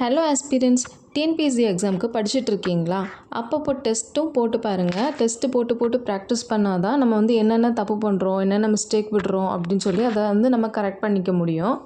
Hello ஆஸ்பீரியன்ஸ் TNPSC எக்ஸாமுக்கு படிச்சுட்டு இருக்கீங்களா அப்பப்போ டெஸ்ட்டும் போட்டு பாருங்கள் டெஸ்ட்டு போட்டு போட்டு ப்ராக்டிஸ் பண்ணால் தான் நம்ம வந்து என்னென்ன தப்பு பண்ணுறோம் என்னென்ன மிஸ்டேக் விடுறோம் அப்படின்னு சொல்லி அதை வந்து நம்ம கரெக்ட் பண்ணிக்க முடியும்.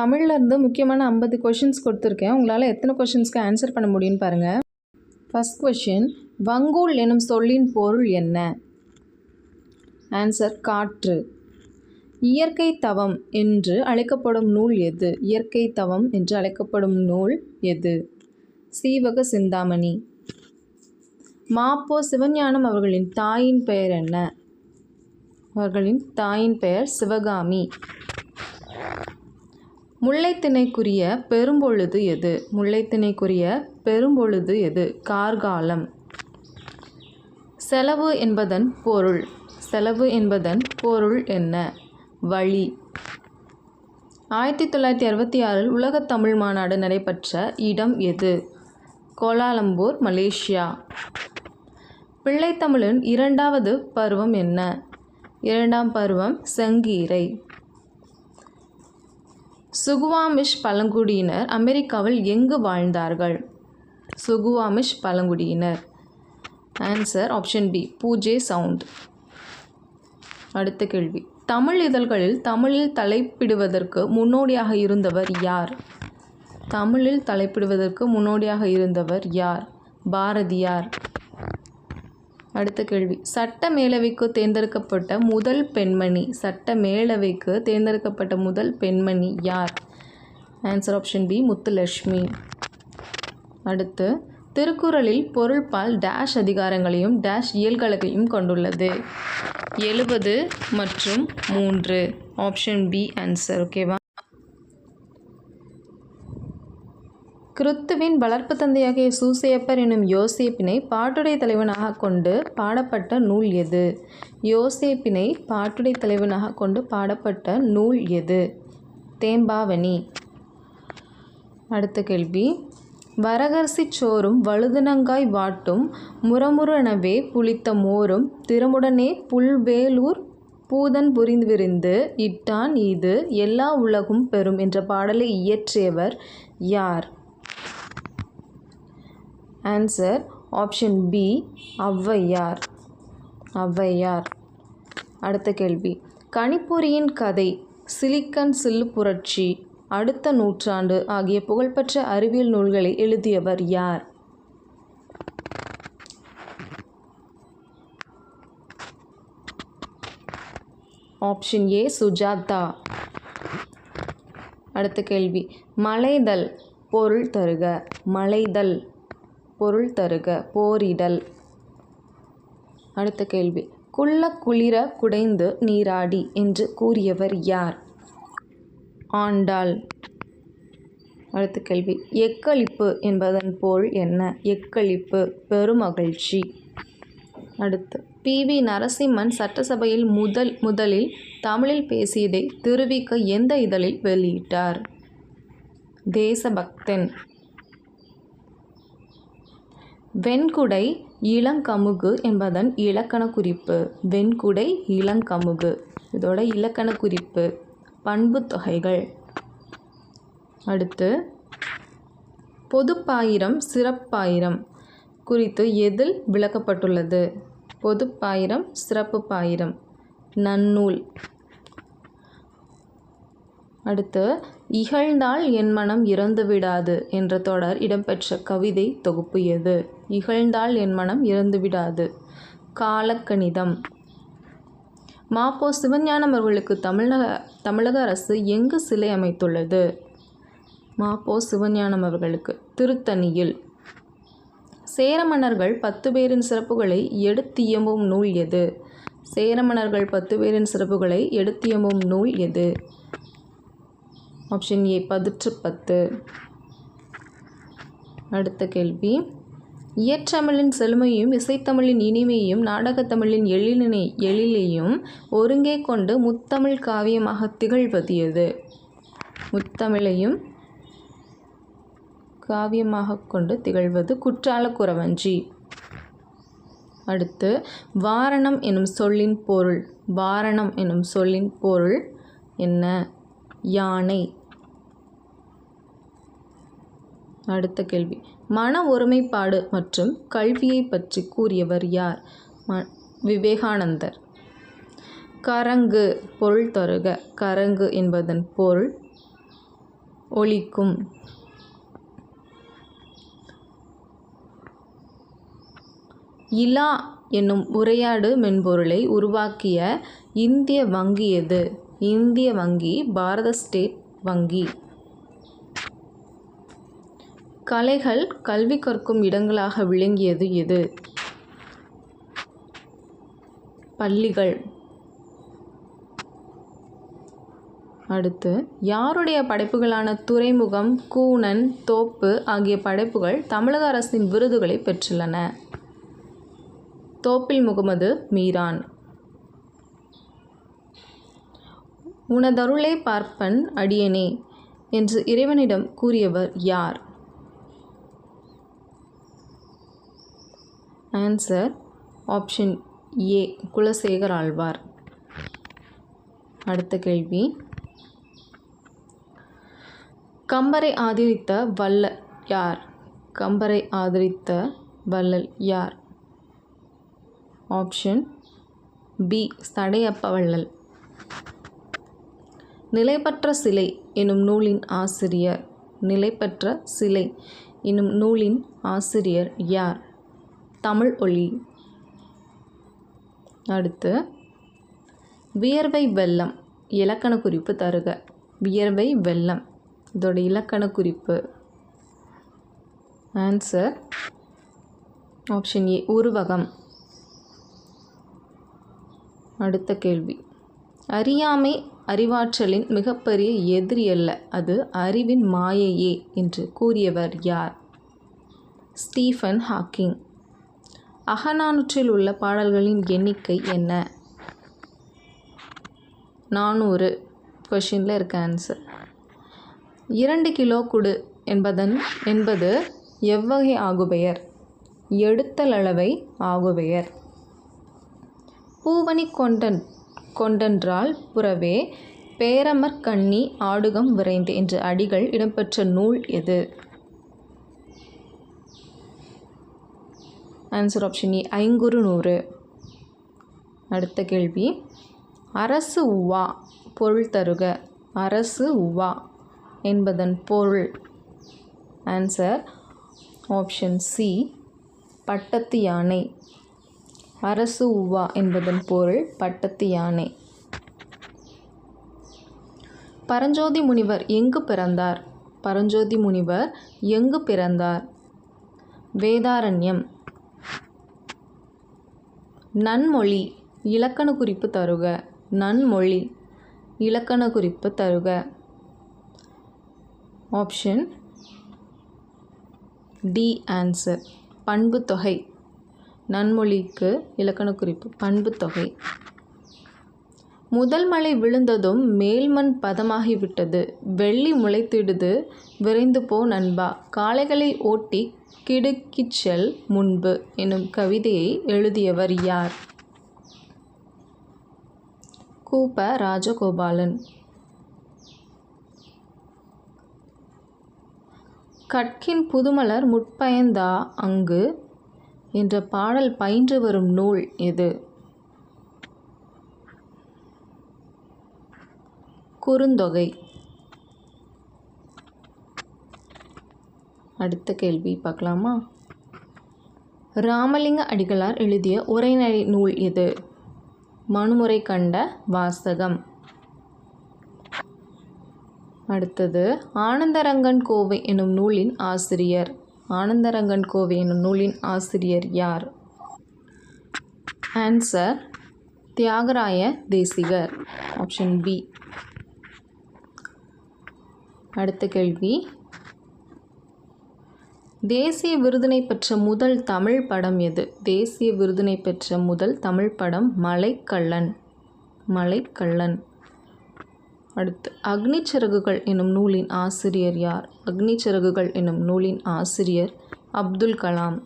தமிழ்லேருந்து முக்கியமான ஐம்பது கொஷின்ஸ் கொடுத்துருக்கேன். உங்களால் எத்தனை கொஷின்ஸ்க்கு ஆன்சர் பண்ண முடியும்னு பாருங்கள் ஃபஸ்ட் கொஷின் வங்கூல் எனும் சொல்லின் பொருள் என்ன? ஆன்சர் காற்று. இயற்கை தவம் என்று அழைக்கப்படும் நூல் எது? இயற்கை தவம் என்று அழைக்கப்படும் நூல் எது? சீவக சிந்தாமணி. மாப்போ சிவஞானம் அவர்களின் தாயின் பெயர் என்ன? அவர்களின் தாயின் பெயர் சிவகாமி. முல்லைத்திணைக்குரிய பெரும்பொழுது எது? முல்லைத்திணைக்குரிய பெரும்பொழுது எது? கார்காலம். செலவு என்பதன் பொருள். செலவு என்பதன் பொருள் என்ன? வழி. ஆயிரத்தி தொள்ளாயிரத்தி அறுபத்தி ஆறில் உலகத் தமிழ் மாநாடு நடைபெற்ற இடம் எது? Kuala Lumpur Malaysia. பிள்ளைத்தமிழின் இரண்டாவது பருவம் என்ன? இரண்டாம் பருவம் செங்கீரை. சுகுவாமிஷ் பழங்குடியினர் அமெரிக்காவில் எங்கு வாழ்ந்தார்கள்? சுகுவாமிஷ் பழங்குடியினர். ஆன்சர் ஆப்ஷன் பி பூஜே சவுண்ட். அடுத்த கேள்வி. தமிழ் இதழ்களில் தமிழில் தலைப்பிடுவதற்கு முன்னோடியாக இருந்தவர் யார்? தமிழில் தலைப்பிடுவதற்கு முன்னோடியாக இருந்தவர் யார்? பாரதியார் அடுத்த கேள்வி. சட்ட மேலவைக்கு தேர்ந்தெடுக்கப்பட்ட முதல் பெண்மணி சட்ட மேலவைக்கு தேர்ந்தெடுக்கப்பட்ட முதல் பெண்மணி யார்? Answer option B Muthulakshmi. அடுத்து திருக்குறளில் பொருள்பால் டேஷ் அதிகாரங்களையும் டேஷ் இயல்களையும் கொண்டுள்ளது. எழுபது மற்றும் மூன்று. ஆப்ஷன் பி ஆன்சர் ஓகேவா கிறித்துவின் வளர்ப்பு தந்தையாகிய சூசையப்பர் எனும் யோசேப்பினை பாட்டுடை தலைவனாக கொண்டு பாடப்பட்ட நூல் எது? யோசேப்பினை பாட்டுடை தலைவனாக கொண்டு பாடப்பட்ட நூல் எது? தேம்பாவணி. அடுத்த கேள்வி. வரகரிசி சோறும் வழுதுனங்காய் வாட்டும் முரமுரணவே புளித்த மோரும் திறமுடனே புல்வேலூர் பூதன் புரிந்து விரிந்து இட்டான் இது எல்லா உலகும் பெறும் என்ற பாடலை இயற்றியவர் யார்? Answer option B Avvaiyar. Avvaiyar. அடுத்த கேள்வி. கணிப்பொறியின் கதை சிலிக்கன் சில்லு புரட்சி அடுத்த நூற்றாண்டு ஆகிய புகழ்பெற்ற அறிவியல் நூல்களை எழுதியவர் யார்? Option A Sujatha. அடுத்த கேள்வி. மலைதல் பொருள் தருக மலைதல் பொருள் தருக போரிடல். அடுத்த கேள்வி. குள்ள குளிர குடைந்து நீராடி என்று கூறியவர் யார்? ஆண்டாள். அடுத்த கேள்வி. எக்களிப்பு என்பதன் பொருள் என்ன? எக்களிப்பு பெருமகிழ்ச்சி. அடுத்து பி. வி. நரசிம்மன் சட்டசபையில் முதல் முதலில் தமிழில் பேசியதை திருவிக்க எந்த இதழில் வெளியிட்டார்? தேசபக்தன். வெண்குடை இளங்கமுகு என்பதன் இலக்கண குறிப்பு. வெண்குடை இளங்கமுகு. இதோட இலக்கண குறிப்பு. பண்பு தொகைகள் அடுத்து பொதுப்பாயிரம் சிறப்பாயிரம் குறித்து எதில் விளக்கப்பட்டுள்ளது? பொதுப்பாயிரம் சிறப்பு பாயிரம் நன்னூல். அடுத்து இகழ்ந்தால் என் மனம் இறந்து விடாது என்ற தொடர் இடம்பெற்ற கவிதை தொகுப்பு எது? இகழ்ந்தால் என் மனம் இறந்து விடாது. காலக்கணிதம். மாப்போ சிவஞானம் அவர்களுக்கு தமிழக தமிழக அரசு எங்கு சிலை அமைத்துள்ளது? மாப்போ சிவஞானம் அவர்களுக்கு திருத்தணியில். சேர மன்னர்கள் பத்து பேரின் சிறப்புகளை எடுத்தியம்பும் நூல் எது? சேர மன்னர்கள் பத்து பேரின் சிறப்புகளை எடுத்தியம்பும் நூல் எது? ஆப்ஷன் ஏ பதிற்று பத்து அடுத்த கேள்வி. இயற்றமிழின் செழுமையும் இசைத்தமிழின் இனிமையும் நாடகத்தமிழின் எழிலினை எழிலையும் ஒருங்கே கொண்டு முத்தமிழ் காவியமாக திகழ்வது எது முத்தமிழையும் காவியமாக கொண்டு திகழ்வது குற்றால குறவஞ்சி. அடுத்து வாரணம் எனும் சொல்லின் பொருள் வாரணம் எனும் சொல்லின் பொருள் என்ன? யானை. அடுத்த கேள்வி. மன ஒருமைப்பாடு மற்றும் கல்வியை பற்றி கூறியவர் யார்? ம விவேகானந்தர். கரங்கு பொருள் தருக. கரங்கு என்பதன் பொருள் ஒழிக்கும் இலா என்னும் உரையாடு மென்பொருளை உருவாக்கிய இந்திய வங்கி எது? இந்திய வங்கி பாரத ஸ்டேட் வங்கி. கலைகள் கல்வி கற்கும் இடங்களாக விளங்கியது எது? பள்ளிகள். அடுத்து யாருடைய படைப்புகளான துறைமுகம் கூனன் தோப்பு ஆகிய படைப்புகள் தமிழக அரசின் விருதுகளை பெற்றுள்ளன? தோப்பில் முகமது மீரான். உனதருளே பார்ப்பன் அடியனே என்று இறைவனிடம் கூறியவர் யார்? Answer option A Kulasekar Alvar. அடுத்த கேள்வி. கம்பரை ஆதரித்த வல்ல யார்? கம்பரை ஆதரித்த வள்ளல் யார்? ஆப்ஷன் பி சடையப்ப வள்ளல். நிலைப்பற்ற சிலை எனும் நூலின் ஆசிரியர். நிலைப்பற்ற சிலை எனும் நூலின் ஆசிரியர் யார்? தமிழ் ஒளி அடுத்து வியர்வை வெள்ளம் இலக்கண குறிப்பு தருக. வியர்வை வெள்ளம் இதோட இலக்கண குறிப்பு. ஆன்சர் ஆப்ஷன் ஏ உருவகம். அடுத்த கேள்வி. அறியாமை அறிவாற்றலின் மிகப்பெரிய எதிரி அல்ல அது அறிவின் மாயையே என்று கூறியவர் யார்? Stephen Hawking. அகநானூற்றில் உள்ள பாடல்களின் எண்ணிக்கை என்ன? நானூறு. கொஷினில் இருக்க ஆன்சர் இரண்டு கிலோ குடு என்பதன் என்பது எவ்வகை ஆகுபெயர்? எடுத்தலளவை ஆகுபெயர். பூவணி கொண்டன் கொண்டென்றால் புறவே பேரமர் கண்ணி ஆடுகம் விரைந்து என்ற அடிகள் இடம்பெற்ற நூல் எது? ஆன்சர் ஆப்ஷன் ஏ ஐங்குறு நூறு. அடுத்த கேள்வி. அரசு உவா பொருள் தருக. அரசு உவா என்பதன் பொருள். ஆன்சர் ஆப்ஷன் சி பட்டத்து யானை. அரசு உவா என்பதன் பொருள் பட்டத்து யானை. பரஞ்சோதி முனிவர் எங்கு பிறந்தார்? பரஞ்சோதி முனிவர் எங்கு பிறந்தார்? வேதாரண்யம் நன்மொழி இலக்கண குறிப்பு தருக. நன்மொழி இலக்கண குறிப்பு தருக. ஆப்ஷன் டி ஆன்சர் பண்பு தொகை. நன்மொழிக்கு இலக்கண குறிப்பு பண்பு தொகை. முதல் மழை விழுந்ததும் மேல்மண் பதமாகிவிட்டது. வெள்ளி முளைத்திடுது. விரைந்து போ நண்பா. காளைகளை ஓட்டி கிடுக்கிச் செல் முன்பு எனும் கவிதையை எழுதியவர் யார்? கூப்ப ராஜகோபாலன். கட்கின் புதுமலர் முட்பயந்தா அங்கு என்ற பாடல் பயின்று வரும் நூல் எது? குறுந்தொகை. அடுத்த கேள்வி பார்க்கலாமா? ராமலிங்க அடிகளார் எழுதிய உரைநடை நூல் எது? மனுமுறை கண்ட வாசகம். அடுத்தது ஆனந்தரங்கன் கோவை எனும் நூலின் ஆசிரியர். ஆனந்தரங்கன் கோவை எனும் நூலின் ஆசிரியர் யார்? Answer Thiyagaraya Desikar. Option B. அடுத்த கேள்வி. தேசிய விருதினை பெற்ற முதல் தமிழ் படம் எது? தேசிய விருதினை பெற்ற முதல் தமிழ் படம் மலைக்கள்ளன் மலைக்கள்ளன் அடுத்து அக்னிச்சிறகுகள் எனும் நூலின் ஆசிரியர் யார்? அக்னிச்சிறகுகள் எனும் நூலின் ஆசிரியர் அப்துல் கலாம்.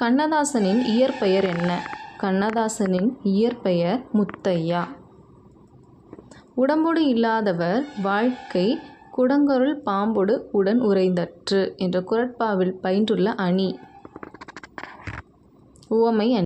கண்ணதாசனின் இயற்பெயர் என்ன? கண்ணதாசனின் இயற்பெயர் முத்தையா. உடம்போடு இல்லாதவர் வாழ்க்கை குடங்கருள் பாம்பொடு உடன் உறைந்தற்று என்ற குரட்பாவில் பயின்றுள்ள அணி. உவமை அணி